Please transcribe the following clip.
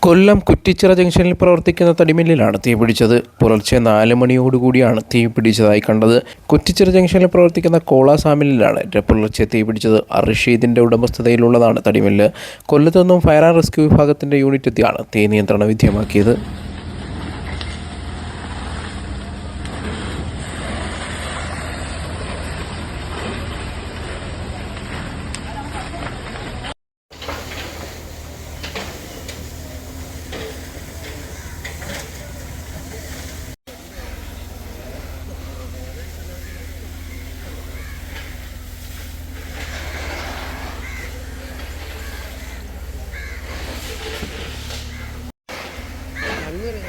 കൊല്ലം കുറ്റിച്ചിറ ജംഗ്ഷനിൽ പ്രവർത്തിക്കുന്ന തടിമില്ലിലാണ് തീ പിടിച്ചത്. പുലർച്ചെ നാല് മണിയോടുകൂടിയാണ് തീ പിടിച്ചതായി കണ്ടത്. കുറ്റിച്ചിറ ജംഗ്ഷനിൽ പ്രവർത്തിക്കുന്ന കോള സാമില്ലിലാണ് പുലർച്ചെ തീ പിടിച്ചത്. അർഷീദിന്റെ ഉടമസ്ഥതയിലുള്ളതാണ് തടിമില്ല്. കൊല്ലത്തൊന്നും ഫയർ ആൻഡ് റെസ്ക്യൂ വിഭാഗത്തിന്റെ യൂണിറ്റ് എത്തിയാണ് തീ നിയന്ത്രണ വിധേയമാക്കിയത്. ഇങ്ങനെ